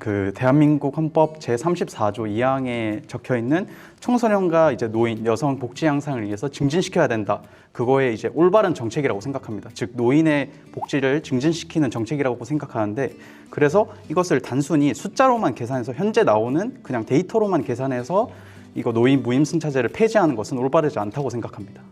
그 대한민국 헌법 제 34조 2항에 적혀 있는 청소년과 이제 노인, 여성 복지 향상을 위해서 증진시켜야 된다. 그거에 이제 올바른 정책이라고 생각합니다. 즉 노인의 복지를 증진시키는 정책이라고 생각하는데 그래서 이것을 단순히 숫자로만 계산해서 현재 나오는 그냥 데이터로만 계산해서 이거 노인 무임승차제를 폐지하는 것은 올바르지 않다고 생각합니다.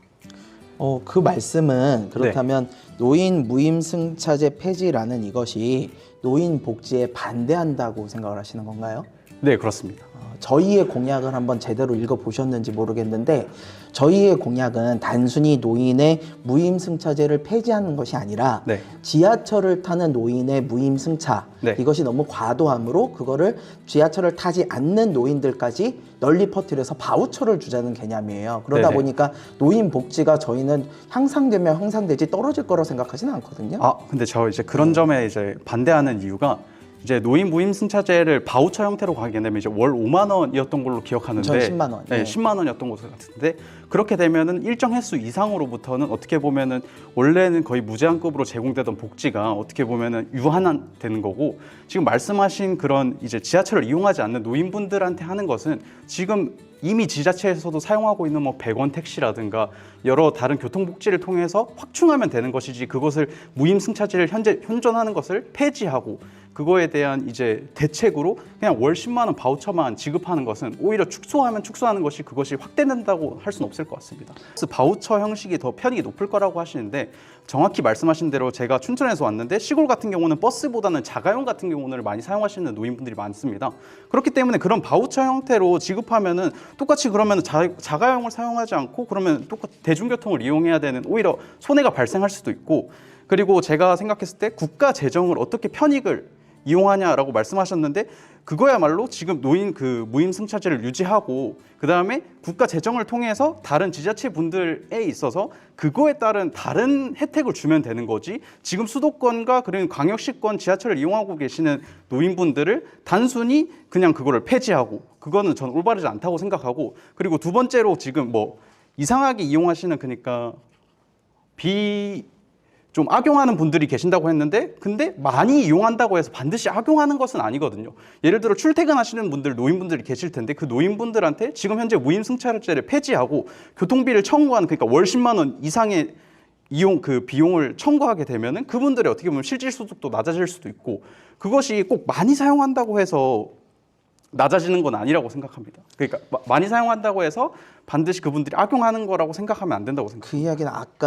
어, 그 말씀은 그렇다면 노인 무임승차제 폐지라는 이것이 노인 복지에 반대한다고 생각을 하시는 건가요? 네, 그렇습니다. 어, 저희의 공약을 한번 제대로 읽어 보셨는지 모르겠는데 저희의 공약은 단순히 노인의 무임승차제를 폐지하는 것이 아니라 네. 지하철을 타는 노인의 무임승차 네. 이것이 너무 과도함으로 그거를 지하철을 타지 않는 노인들까지 널리 퍼뜨려서 바우처를 주자는 개념이에요. 그러다 네네. 보니까 노인 복지가 저희는 향상되면 향상되지 떨어질 거라고 생각하지는 않거든요. 아, 근데 저 이제 그런 점에 이제 반대하는 이유가 이제 노인 무임 승차제를 바우처 형태로 가게 되면 이제 월 5만 원이었던 걸로 기억하는데 전 10만 원. 네, 네. 10만 원이었던 것 같은데 그렇게 되면은 일정 횟수 이상으로부터는 어떻게 보면은 원래는 거의 무제한급으로 제공되던 복지가 어떻게 보면은 유한한 되는 거고 지금 말씀하신 그런 이제 지하철을 이용하지 않는 노인분들한테 하는 것은 지금 이미 지자체에서도 사용하고 있는 뭐 100원 택시라든가 여러 다른 교통복지를 통해서 확충하면 되는 것이지 그것을 무임 승차제를 현재 현존하는 것을 폐지하고 그거에 대한 이제 대책으로 그냥 월 10만 원 바우처만 지급하는 것은 오히려 축소하면 축소하는 것이 그것이 확대된다고 할 수는 없을 것 같습니다. 그래서 바우처 형식이 더 편익이 높을 거라고 하시는데 정확히 말씀하신 대로 제가 춘천에서 왔는데 시골 같은 경우는 버스보다는 자가용 같은 경우는 많이 사용하시는 노인분들이 많습니다. 그렇기 때문에 그런 바우처 형태로 지급하면은 똑같이 그러면 자, 자가용을 사용하지 않고 그러면 똑같 대중교통을 이용해야 되는 오히려 손해가 발생할 수도 있고 그리고 제가 생각했을 때 국가 재정을 어떻게 편익을 이용하냐라고 말씀하셨는데 그거야말로 지금 노인 그 무임 승차제를 유지하고 그 다음에 국가 재정을 통해서 다른 지자체 분들에 있어서 그거에 따른 다른 혜택을 주면 되는 거지 지금 수도권과 그리고 광역시권 지하철을 이용하고 계시는 노인분들을 단순히 그냥 그거를 폐지하고 그거는 전 올바르지 않다고 생각하고 그리고 두 번째로 지금 뭐 이상하게 이용하시는 그러니까 비 좀 악용하는 분들이 계신다고 했는데 근데 많이 이용한다고 해서 반드시 악용하는 것은 아니거든요. 예를 들어 출퇴근하시는 분들 노인분들이 계실 텐데 그 노인분들한테 지금 현재 무임 승차제를 폐지하고 교통비를 청구하는 그러니까 월 10만 원 이상의 이용 그 비용을 청구하게 되면은 그분들의 어떻게 보면 실질 소득도 낮아질 수도 있고 그것이 꼭 많이 사용한다고 해서 낮아지는 건 아니라고 생각합니다. 그러니까 마- 많이 사용한다고 해서 반드시 그분들이 악용하는 거라고 생각하면 안 된다고 생각합니다. 그 이야기는 아까